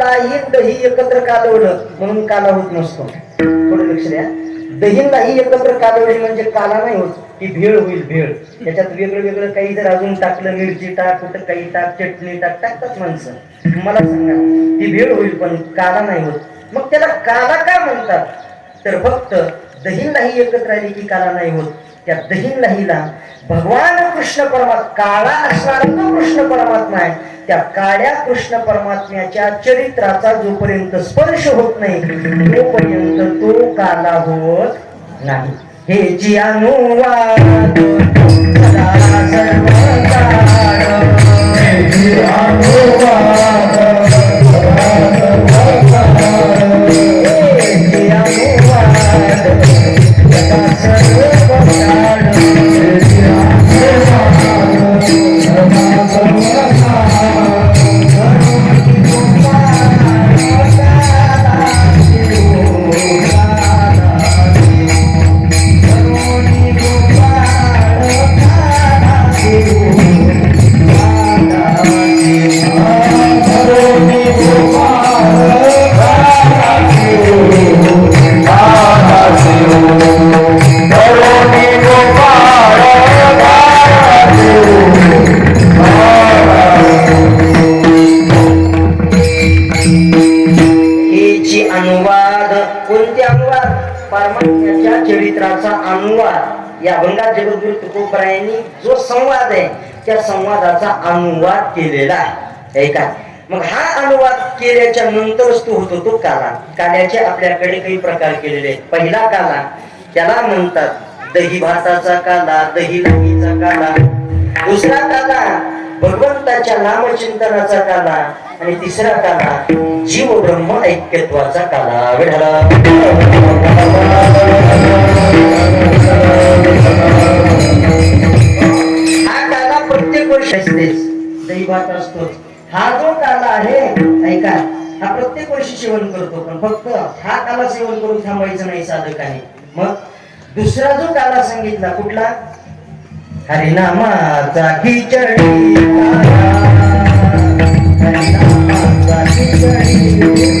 असं लाहीन दही एकत्र कालवलं म्हणून काला होत नसतो. थोडं लक्ष द्या. दही नाही एकत्र कालवली म्हणजे काला नाही होत. ही भेळ होईल भेळ. त्याच्यात वेगळं वेगळं काही जर अजून टाकलं मिरची टाक कुठं काही टाक चटणी टाक टाकतात माणसं. मला सांगा ही भेळ होईल पण काला नाही होत. मग त्याला काला का म्हणतात? तर फक्त दही नाही एकत्र आली की काला नाही होत. त्या दही नाहीला भगवान कृष्ण परमात्मा काळा असणारा तो कृष्ण परमात्मा आहे. त्या काळ्या कृष्ण परमात्म्याच्या चरित्राचा जोपर्यंत स्पर्श होत नाही तोपर्यंत तो काला होत नाही. हे जी अनुवाद या भंगार तुकोबरायांनी जो संवाद आहे त्या संवादाचा अनुवाद केलेला आहे. ऐका मग हा अनुवाद केल्याच्या नंतरच तो होतो तो काला. काल्याचे आपल्याकडे काही प्रकार केलेले आहेत. पहिला काला त्याला म्हणतात दही भाताचा काला दही दहीचा काला. दुसरा काला भगवंताच्या नामचिंतनाचा काला. आणि तिसरा काला जीव ब्रह्म ऐक्यत्वाचा काला हा काला प्रत्येक वर्षी असतेच दही हा जो काला आहे ऐका हा प्रत्येक वर्षी सेवन करतो पण फक्त हा काला सेवन करून थांबायचं नाही साधकाने. मग दुसरा जो काला सांगितला कुठला? हरिनामाचा खिचडी काला. हरिनामाचा खिचडी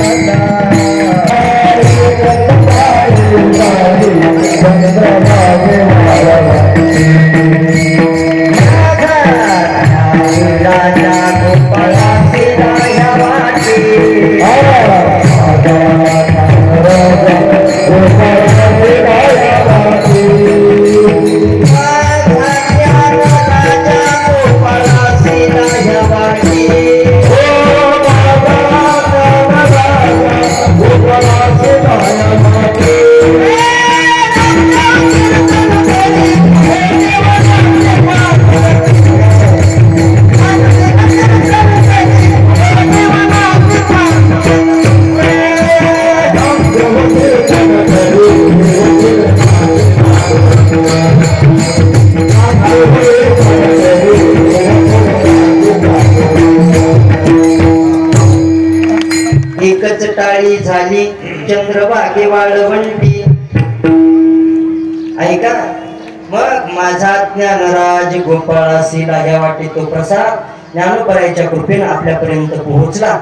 ज्ञानराज गोपाळासी लाह्या वाटे तो प्रसाद ज्ञानोपरायच्या कृपेनं आपल्यापर्यंत पोहोचला.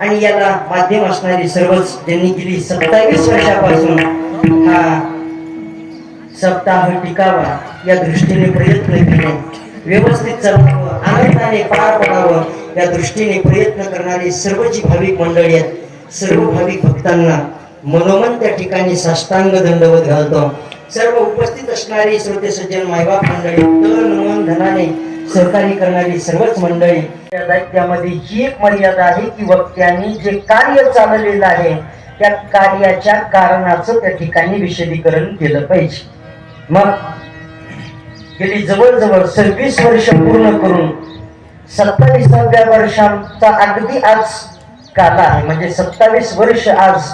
आणि याला माध्यम असणारी सर्वच ज्यांनी गेली सत्तावीस वर्षापासून हा सप्ताह टिकावा या दृष्टीने प्रयत्न केले. व्यवस्थित चालवावं आनंदाने पार पडावं या दृष्टीने प्रयत्न करणारी सर्व जी भाविक मंडळी आहेत सर्व भाविक भक्तांना मनोमन त्या ठिकाणी साष्टांग दंडवत घालतो. सर्व उपस्थित असणारी श्रोते सज्जन मायबाप मंडळी तन मन धनाने सहकारी करणारी सर्वच मंडळी त्या दायित्वामध्ये ही एक मर्यादा आहे की वक्त्यांनी जे कार्य चाललेलं आहे त्या कार्याच्या कारणाचं त्या ठिकाणी विशदीकरण केलं पाहिजे. मग गेली जवळजवळ सव्वीस वर्ष पूर्ण करून सत्तावीसाव्या वर्षांचा अगदी आज काला आहे म्हणजे सत्तावीस वर्ष आज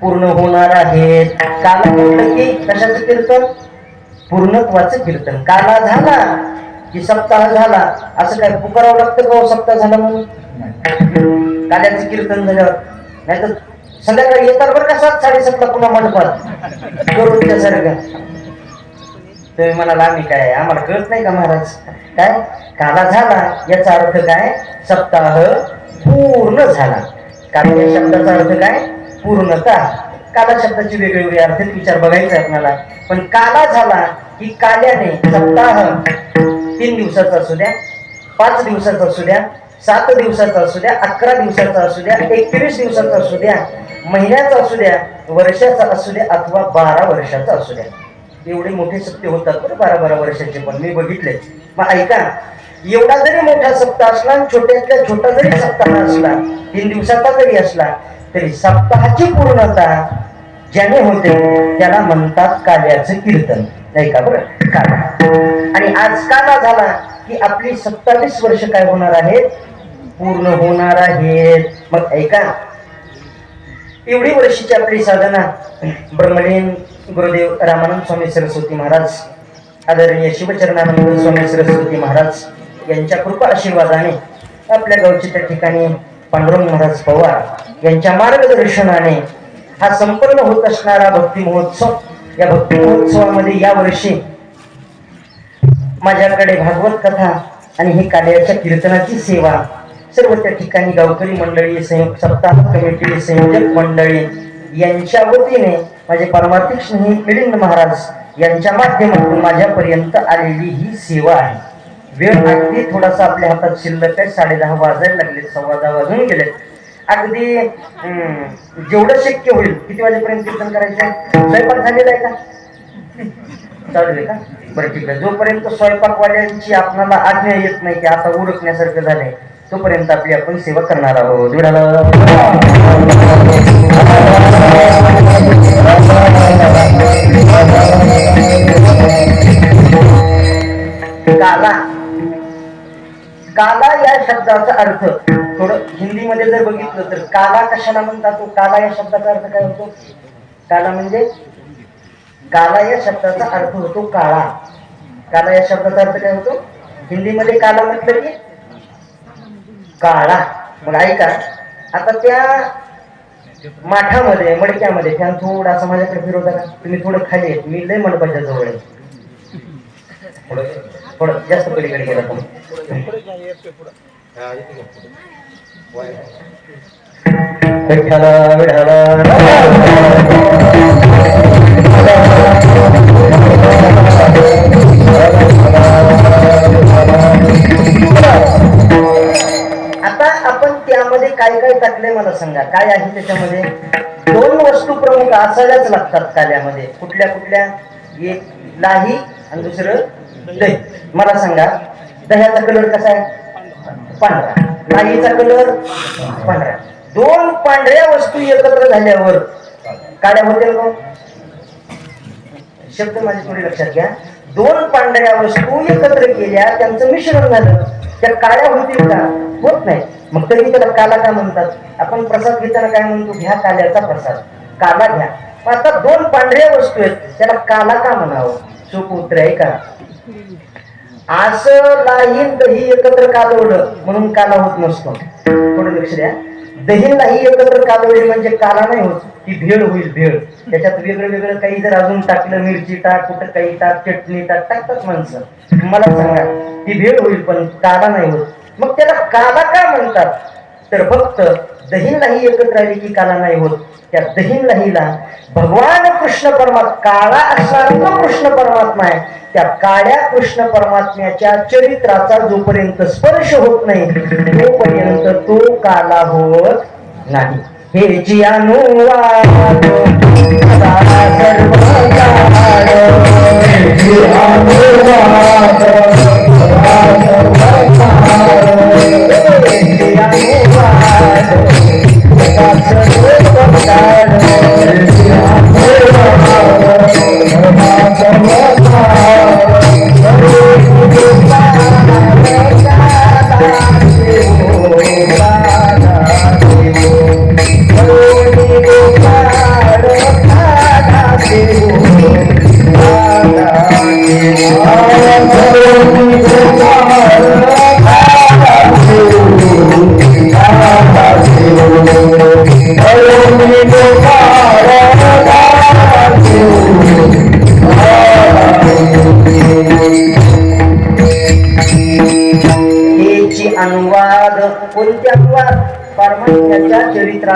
पूर्ण होणार आहेत काला म्हटलं की कशाचं कीर्तन? पूर्णत्वाचं कीर्तन. काला झाला की सप्ताह झाला असं काय पुकारावं लागतं का हो सप्ताह झाला म्हणून? काल्याचं कीर्तन झालं नाही तर संध्याकाळी येतात बरं का सात साडेसातला पुन्हा मंडपात? करून त्यासारखं तुम्ही म्हणाला आम्ही काय? आम्हाला कळत नाही का महाराज? काय? काला झाला याचा अर्थ काय? सप्ताह पूर्ण झाला. कारण या शब्दाचा अर्थ काय? पूर्णता काला शब्दाची वेगवेगळे अर्थ विचार बघायचा आपल्याला. पण काला झाला की काल्याने सप्ताह तीन दिवसाचा असू द्या पाच दिवसाचा असू द्या सात दिवसाचा असू द्या अकरा दिवसाचा असू द्या एकवीस दिवसाचा असू द्या महिन्याचा असू द्या वर्षाचा असू द्या अथवा बारा वर्षाचा असू द्या. एवढे मोठे सत्य होतात बरं बारा बारा वर्षाचे पण मी बघितले. मग ऐका एवढा जरी मोठा सप्ताह असला आणि छोट्यातल्या छोटा जरी सप्ताह असला तीन दिवसाचा जरी असला तरी सप्ताहाची पूर्णता ज्याने होते त्याला म्हणतात काल्याचं कीर्तन. नाही का बरं? काला आणि आज काला झाला की आपली सत्तावीस वर्ष काय होणार आहेत? पूर्ण होणार आहेत. मग ऐका. एवढी वर्षीची आपली साधना. ब्रह्मलीन गुरुदेव रामानंद स्वामी सरस्वती महाराज आदरणीय शिवचरणानंद स्वामी सरस्वती महाराज यांच्या कृपा आशीर्वादाने आपल्या गावची त्या ठिकाणी पांडुरंग महाराज पवार यांच्या मार्गदर्शनाने हा संपन्न होत असणारा भक्ती महोत्सव या भक्ती महोत्सवामध्ये यावर्षी माझ्याकडे भागवत कथा आणि हे काल्याच्या कीर्तनाची सेवा सर्व त्या ठिकाणी गावकरी मंडळी संयुक्त सप्ताह कमिटी संयोजक मंडळी यांच्या वतीने माझे परमार्थिक स्नेही मिलिंद महाराज यांच्या माध्यमातून माझ्यापर्यंत आलेली ही सेवा आहे. वेळ अगदी थोडासा आपल्या हातात शिल्लक आहे साडे दहा वाजायला लागले सव्वा दहा वाजून गेले. अगदी जेवढं शक्य होईल किती वाजेपर्यंत कीर्तन करायचं? स्वयंपाक झालेला आहे का? चालू आहे का? बरं ठीक आहे. जोपर्यंत स्वयंपाकवाल्यांची आपणाला आज्ञा येत नाही की आता उरकण्यासारखं झालंय तोपर्यंत आपली आपण सेवा करणार आहोत. काला काला या शब्दाचा अर्थ. थोडं हिंदीमध्ये जर बघितलं तर काला कशाला म्हणतात? तो काला या शब्दाचा अर्थ काय होतो? काला म्हणजे काला या शब्दाचा अर्थ होतो काळा. काला या शब्दाचा अर्थ काय होतो? हिंदीमध्ये काला म्हटलं की काळा. मग ऐका. आता त्या माठामध्ये मडक्यामध्ये फॅन थोडासा माझ्याकडे फिरवता का? तुम्ही थोडं खाली आहेत मी लय मंडपाच्या जवळ आहे. थोडं थोडं जास्त पलीकडे गेला तुम्ही. विठ्ठल आता आपण त्यामध्ये काय काय टाकले मला सांगा? काय आहे त्याच्यामध्ये? दोन वस्तू प्रमुख असायलाच लागतात काल्यामध्ये. कुठल्या कुठल्या? एक लाही आणि दुसरं दही. मला सांगा. दह्याचा कलर कसा आहे? पांढरा. लाहीचा कलर पांढरा. दोन पांढऱ्या वस्तू एकत्र झाल्यावर काड्या होतील का? शब्द माझे थोडे लक्षात घ्या. दोन पांढऱ्या वस्तू एकत्र केल्या त्यांचं मिश्रण झालं. त्या काळ्या होतील का? होत नाही. मग तरी त्याला काला का म्हणतात? आपण प्रसाद घेताना काय म्हणतो? घ्या काल्याचा प्रसाद. काला घ्या. आता दोन पांढऱ्या वस्तू आहेत. त्याला काला का म्हणावं? सोप उत्तर आहे का? असं लाहीन दही एकत्र कालवलं म्हणून काला होत नसतो. थोडं लक्ष द्या. दही नाही एकत्र कालवली म्हणजे काला नाही होत ती भेळ होईल भेळ. त्याच्यात वेगळं वेगळं काही जर अजून टाकलं मिरची टाक कुठं काही टाक चटणी टाक टाकतात माणसं. मला सांगा ती भेळ होईल पण काला नाही होत. मग त्याला काला का म्हणतात? तर फक्त दहीन नाही एकत्र आली की काला नाही होत. त्या दहीन लाहीला भगवान कृष्ण परमात्मा काळा असणारा तो कृष्ण परमात्मा आहे. त्या काळ्या कृष्ण परमात्म्याच्या चरित्राचा जोपर्यंत स्पर्श होत नाही तोपर्यंत तो काला होत नाही. हे जी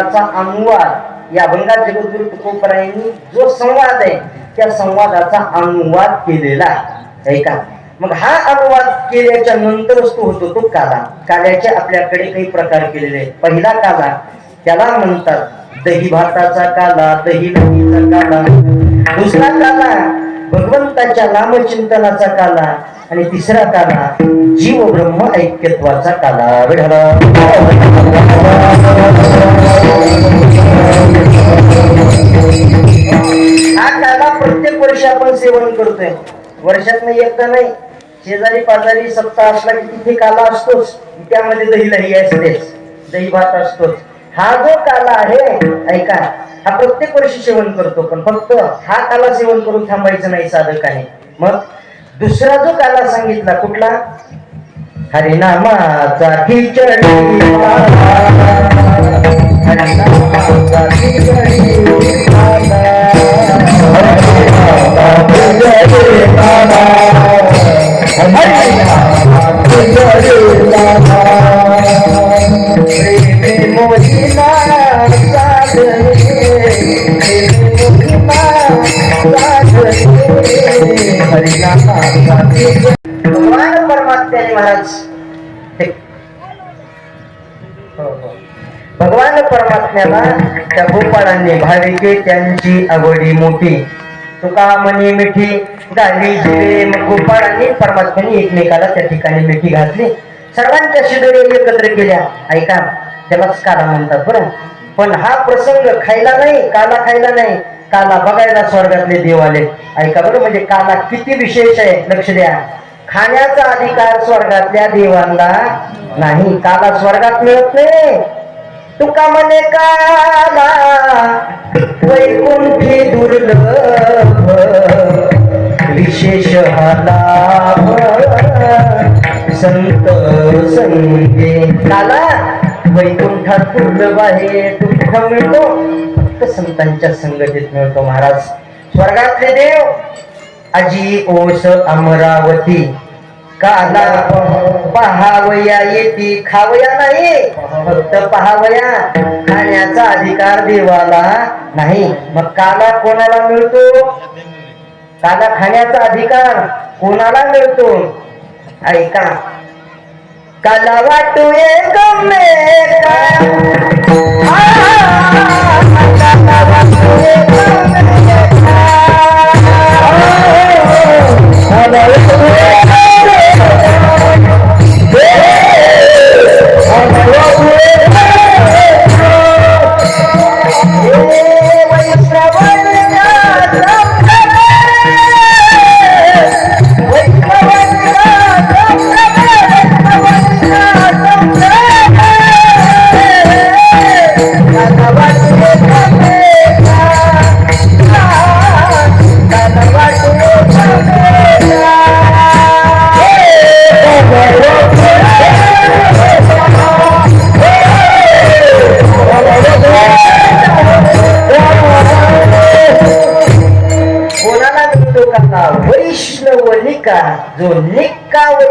चरित्राचा अनुवाद या अभंगात जगद्गुरु तुकोबरायांनी जो संवाद आहे त्या संवादाचा अनुवाद केलेला आहे. ऐका मग हा अनुवाद केल्याच्या नंतरच तो होतो तो काला. काल्याचे आपल्याकडे काही प्रकार केलेले आहेत. पहिला काला त्याला म्हणतात दही भाताचा काला दही लंगीचा काला. दुसरा काला भगवंताच्या नामचिंतनाचा काला. आणि तिसरा काला जीव ब्रह्म ऐक्यत्वाचा काला हा काला प्रत्येक वर्षी आपण सेवन करतोय. वर्षात नाही एकदा नाही शेजारी पाजारी सप्ताह असला की तिथे काला असतोच. त्यामध्ये दही लही असतेच दही भात असतोच. हा जो काला आहे ऐका हा प्रत्येक वर्षी सेवन करतो पण फक्त हा काला सेवन करून थांबायचं नाही साधकाने मग दुसरा जो काला सांगितला कुठला? हरिनामाचा खिचडी हरिनामाचा खिचडी हरिनामाचा आपल्याला त्या गोपाळांनी भाविके त्यांची आवडी मोठी. तुका म्हणे मिठी गाली मग गोपाळांनी परमात्म्याने एकमेकाला त्या ठिकाणी मिठी घातली. सर्वांच्या शिदोरी एकत्र केल्या. ऐका त्यालाच काला म्हणतात बरं. पण हा प्रसंग खायला नाही काला खायला नाही. काला बघायला स्वर्गातले देव आले. ऐका बरं म्हणजे काला किती विशेष आहे लक्ष द्या. खाण्याचा अधिकार स्वर्गातल्या देवांना नाही. काला स्वर्गात मिळत नाही. तुका मने काला वैकुंठी दुर्लभ विशेष लाभ संत संगे. काला वैकुंठात दुर्लभ आहे दुःख मिळतो. संतांच्या संगतीत मिळतो महाराज. स्वर्गातले देव अजी ओस अमरावती. काला पहावया येती खावया नाही. फक्त पहावया. खाण्याचा अधिकार देवाला नाही. मग काला कोणाला मिळतो? काला खाण्याचा अधिकार कोणाला मिळतो? ऐका. काला वाटू एक. मेका. काला वाटू एक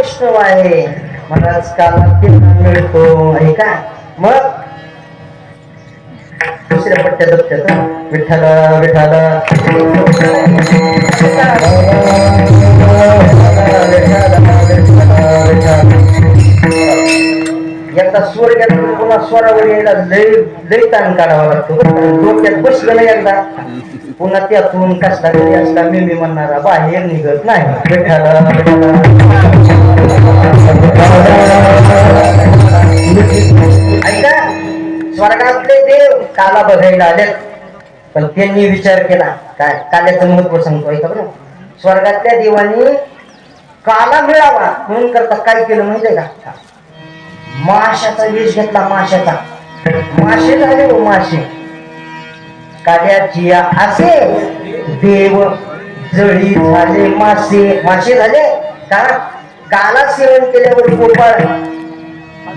वैष्णव आहे. महाराज काला किल्ला मिळतो. का? मग? दुसऱ्या पट्ट्या दप्त्यात विठ्ठल विठ्ठल. एकदा स्वर घेतला पुन्हा स्वरावर यायला लय लय ताण काढावा लागतो. डोक्यात बसलं नाही एकदा. पुन्हा त्यातून कसला तरी असला मी मी म्हणणारा बाहेर निघत नाही. विठ्ठल. ऐका स्वर्गातले देव काला बघायला आले पण त्यांनी विचार केला काय काल्याचं महत्त्व सांगतो ऐका बरं. स्वर्गातल्या देवानी काला मिळावा म्हणून करता काय केलं माहितीये का? माशाचा वेश घेतला माशाचा. मासे झाले हो मासे. काल्याची असे देव जळी झाले मासे. मासे झाले का? काला सेवन केल्यावर गोपाळ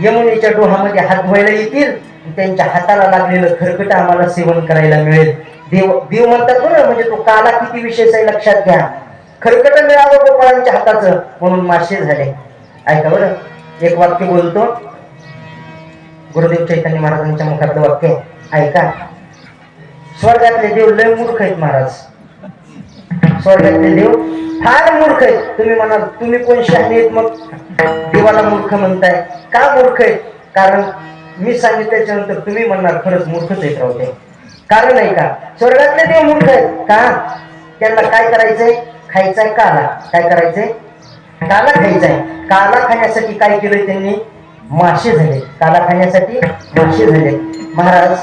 यमुनेच्या डोहामध्ये हात व्हायला येतील त्यांच्या हाताला लागलेलं खरकट आम्हाला सेवन करायला मिळेल. देव देव म्हणतात बरं म्हणजे तो काला किती विशेष आहे लक्षात घ्या. खरकट मिळावं गोपाळांच्या हाताचं म्हणून मासे झाले. ऐका बरं एक वाक्य बोलतो. गुरुदेव चैतन्य महाराजांच्या मुखातलं वाक्य. ऐका. स्वर्गातले देव लय मूर्ख आहेत महाराज. स्वर्गातले देव फार मूर्ख आहेत तुम्ही म्हणाल तुम्ही कोण शहाणी आहेत मग? देवाला मूर्ख म्हणताय. का मूर्ख आहेत कारण मी सांगितल्याच्या नंतर तुम्ही म्हणणार खरंच मूर्खच आहेत राहू ते. कारण आहे का? स्वर्गातले देव मूर्ख आहेत. का? त्यांना काय करायचंय? खायचंय काला. काय करायचंय? काला खायचाय. काला खाण्यासाठी काय केलंय त्यांनी? मासे झाले. काला खाण्यासाठी मासे झाले. महाराज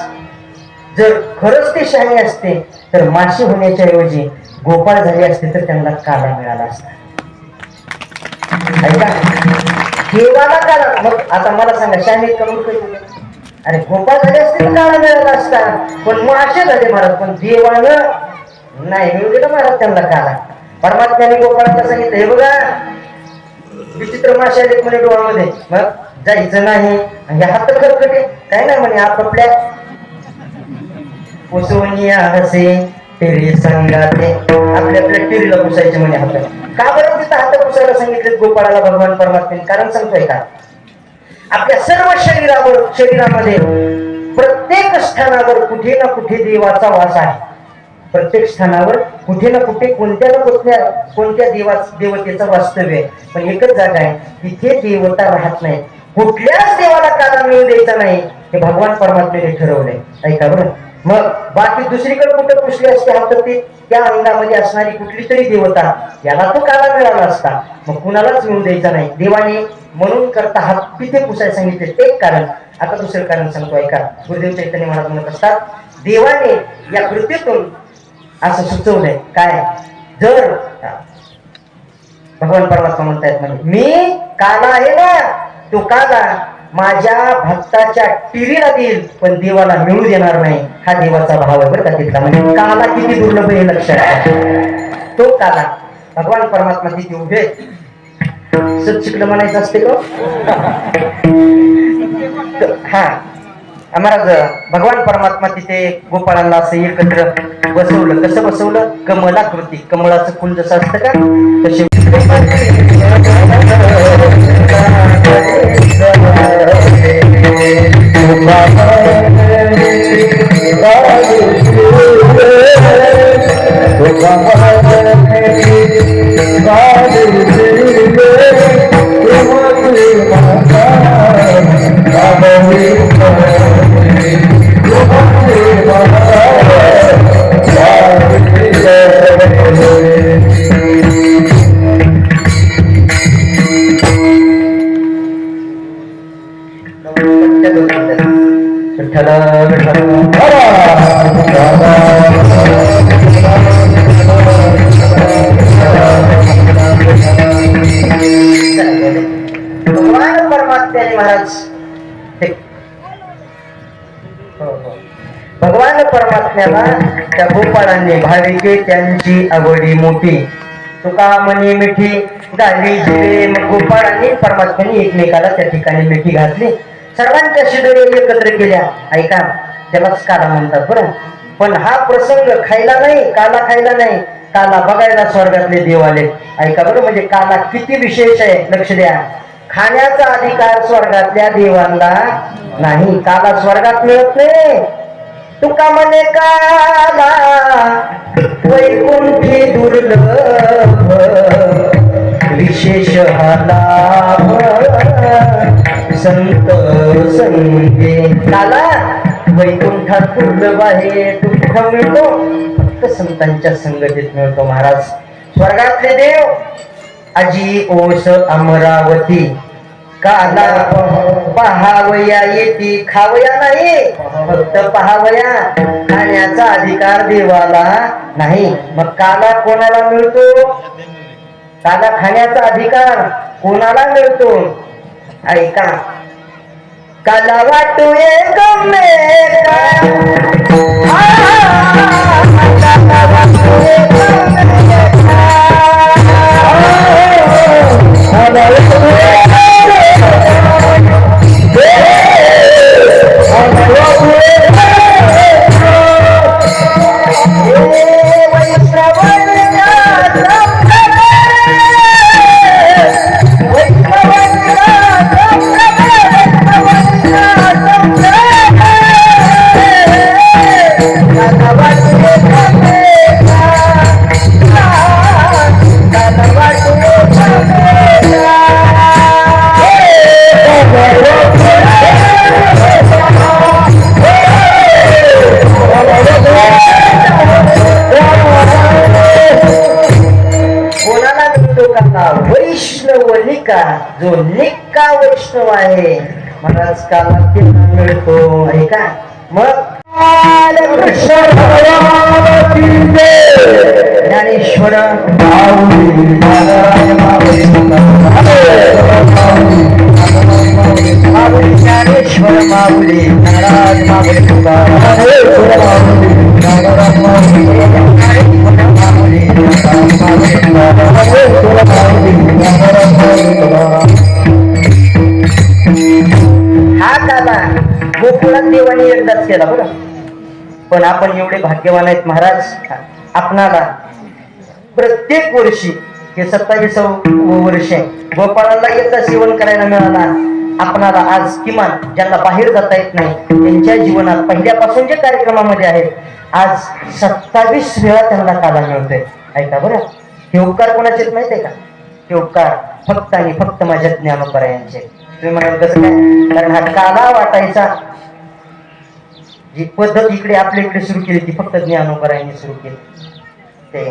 जर खरंच ते शाही असते तर माशी होण्याच्या ऐवजी गोपाळ झाले असते तर त्यांना काला मिळाला असता. ऐका देवाला काला? मग आता मला सांगा शाही करून अरे गोपाळ झाले असते तर काळा मिळाला असता. पण मासे झाले महाराज पण देवानं नाही मिळू दिलं महाराज त्यांना काला. परमात्म्याने गोपाळाला सांगितलं हे बघा विचित्र मासे आले म्हणे डोळ्यामध्ये. मग जायचं नाही. आणि हात खरकटे काय नाही म्हणे आपापल्या उसवणी हसे टेरी संगाते आपल्या आपल्या टिरीला पुसायचे म्हणे हात का बरं तिथं हात पुसायला सांगितले गोपाळाला भगवान परमात्मेने कारण सांगतोय का? आपल्या सर्व शरीरावर शरीरामध्ये प्रत्येक स्थानावर कुठे ना कुठे देवाचा वास आहे. प्रत्येक स्थानावर कुठे ना कुठे कोणत्या ना कोणत्या कोणत्या देवा देवतेचं वास्तव्य आहे. पण एकच जागा आहे तिथे देवता राहत नाही. कुठल्याच देवाला काला मिळू द्यायचा नाही हे भगवान परमात्मेने ठरवलंय. ऐका बरं. मग बाकी दुसरीकडे कुठं पुसली असते हा तर त्या अंगामध्ये असणारी कुठली तरी देवता याला तो काला मिळाला असता. मग कुणालाच मिळू द्यायचा नाही. देवाने म्हणून करता हात तिथे पुसायला सांगितले. ते एक कारण आता दुसरं कारण सांगतो ऐका. गुरुदेव चैतन्य महाराज म्हणत असतात देवाने या कृतीतून असं सुचवलंय. काय? जर भगवान परमात्मा म्हणतायत म्हणजे मी काला आहे ना तो काला माझ्या भक्ताच्या टीव्हीला देईल पण देवाला मिळू देणार नाही हा देवाचा भाव आहे बरं का तिथला. म्हणजे काला किती दुर्लभ हे लक्षात तो काला. भगवान परमात्मा तिथे उभे आहेत. सत शिकलं म्हणायचं असते तो तर, हा. महाराज भगवान परमात्मा तिथे गोपाळांना असं एकत्र बसवलं. कसं बसवलं? कमलाकृती. कमळाचं फुल जसं असतं का? तसे त्या भाविके त्यांची आवडी मोठी. तुका मनी मिठी झाली जिरे मग गोपाळांनी परमात्म्याने एकमेकाला त्या ठिकाणी मिठी घातली. सर्वांच्या शिदोरी एकत्र केल्या. ऐका त्यालाच काला म्हणतात बरं. पण हा प्रसंग खायला नाही काला खायला नाही. काला बघायला स्वर्गातले देव आले. ऐका बरं म्हणजे काला किती विशेष आहे लक्ष द्या. खाण्याचा अधिकार स्वर्गातल्या देवांना नाही. काला स्वर्गात मिळत नाही. तुका म्हणे काला वैकुंठी दुर्लभ विशेष लाभ संत संगे. काला वैकुंठात दुर्लभ आहे तो कुठं मिळतो फक्त संतांच्या संगतीत मिळतो महाराज. स्वर्गातले देव आजी ओस अमरावती. काला पहावया येती खावया नाही. फक्त पहावया. खाण्याचा अधिकार देवाला नाही. मग काला कोणाला मिळतो? काला खाण्याचा अधिकार कोणाला मिळतो? ऐका. काला वाटू एक. वाटू वैष्णव आहे महाराज काला त्यांना मिळतो ऐका मग कृष्ण ज्ञानेश्वर माऊली ज्ञानेश्वर माऊली नाराज माऊली हा काला गोकुळात देवाने एकदाच केला बरं पण आपण एवढे भाग्यवान आहेत महाराज. आपणाला प्रत्येक वर्षी हे सत्तावीस वर्ष आहे गोपाळाला एकदा सेवन करायला मिळाला. आपणाला आज किमान ज्यांना बाहेर जाता येत नाही त्यांच्या जीवनात पहिल्यापासून जे कार्यक्रमामध्ये आहेत आज सत्तावीस वेळा त्यांना काला मिळतोय. ऐका बरं. हे उपकार कोणाचे माहिती आहे का? हे उपकार फक्त आणि फक्त माझ्या ज्ञानोपरायांचे तुम्ही म्हणाल कसं काय कारण हा काला वाटायचा? जी पद्धत इकडे आपल्या इकडे सुरू केली ती फक्त ज्ञानोबरायांनी सुरू केली. ते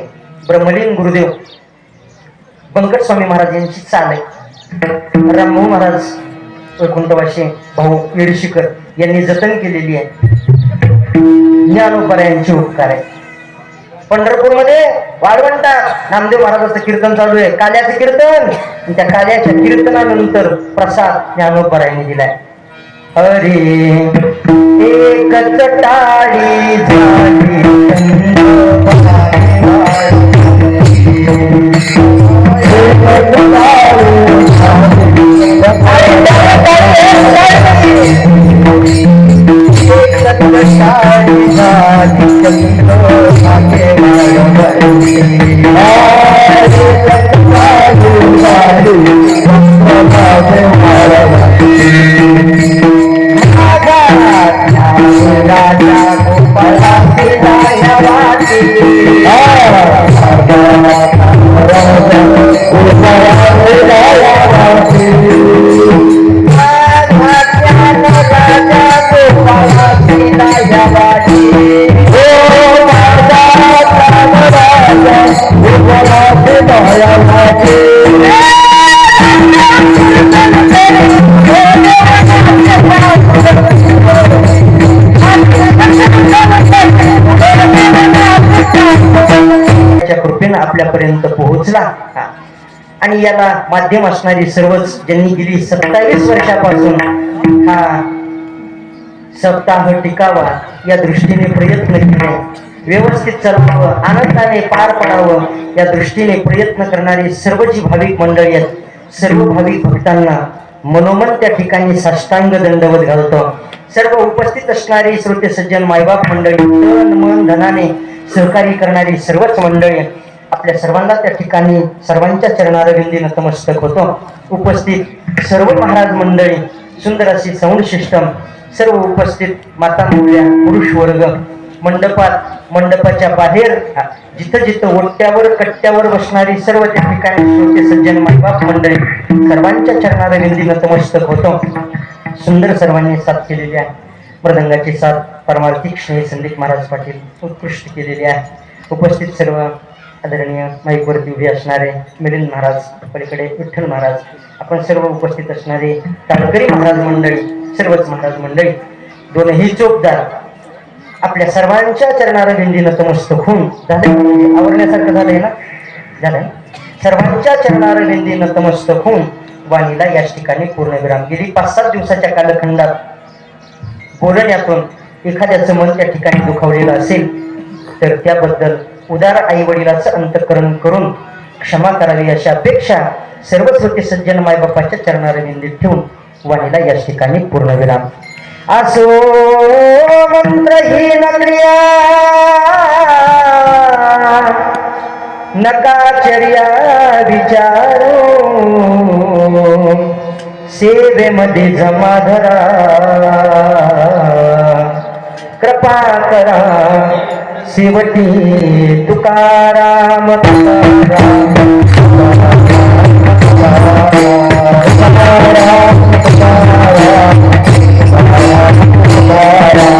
ब्रह्मलीन गुरुदेव बंकट स्वामी महाराज यांची चाल आहे. रामभाऊ महाराज वैकुंठवाशी भाऊ येडशीकर यांनी जतन केलेली आहे. ज्ञानोबरायांचे उपकार पंढरपूरमध्ये वाळवंटात नामदेव महाराजाचं कीर्तन चालू आहे. काल्याचं कीर्तन. त्या काल्याच्या कीर्तनानंतर प्रसाद ज्ञानोपरायने दिलाय. अरे एकच टाळी झाली. कृपेनं आपल्यापर्यंत पोहोचला आणि याला माध्यम असणारी सर्वच ज्यांनी गेली सत्तावीस वर्षापासून हा सप्ताह टिकावा या दृष्टीने प्रयत्न केले. व्यवस्थित चालवावं आनंदाने पार पडावं या दृष्टीने प्रयत्न करणारी सर्व जी भाविक मंडळी आहेत सर्व भाविक भक्तांना मनोमन त्या ठिकाणी साष्टांग दंडवत घालतो. सर्व उपस्थित असणारी श्रोते सज्जन मायबाप मंडळी मन मन धनाने सहकार्य करणारी सर्वच मंडळी आपल्या सर्वांना त्या ठिकाणी सर्वांच्या चरणारविंदी नतमस्तक होतो. उपस्थित सर्व महाराज मंडळी सुंदर अशी साऊंड सिस्टम सर्व उपस्थित माता मुल्या पुरुष वर्ग मंडपात मंडपाच्या बाहेर जिथं जिथं ओट्यावर कट्ट्यावर बसणारी सर्व त्या ठिकाणी श्रोते सज्जन मायबाप मंडळी सर्वांच्या चरणारविंदी नतमस्तक होतो. सुंदर सर्वांनी साथ केलेली आहे. मृदंगाची साथ परमार्थिक श्री संदीप महाराज पाटील उत्कृष्ट केलेली आहे. उपस्थित सर्व आदरणीय माईकवरती उभे असणारे मिलिंद महाराज पलीकडे विठ्ठल महाराज आपण सर्व उपस्थित असणारे टाळकरी महाराज मंडळी सर्वच महाराज मंडळी दोनही चोपदार आपल्या सर्वांच्या चरणारा बिंदी नतमस्तक होऊन झालं झालंय. ना? झालं सर्वांच्या चरणारा बिंदी नतमस्तक होऊन वाणीला याच ठिकाणी पूर्णविराम गेली पाच सात दिवसाच्या कालखंडात बोलण्यातून एखाद्याचं मन त्या ठिकाणी दुखावलेलं असेल तर त्याबद्दल उदार आई वडिलाचं अंतकरण करून क्षमा करावी अशी अपेक्षा सर्व श्रोते सज्जन मायबापाच्या चरणारविंदीत ठेवून वाणीला याच ठिकाणी पूर्णविराम असो मंत्रहीन क्रिया. नकाचर्या विचारो. सेवेमध्ये जमा धरा. कृपा करा. शेवटी तुकाराम तुकाराम तुकाराम तुकाराम जय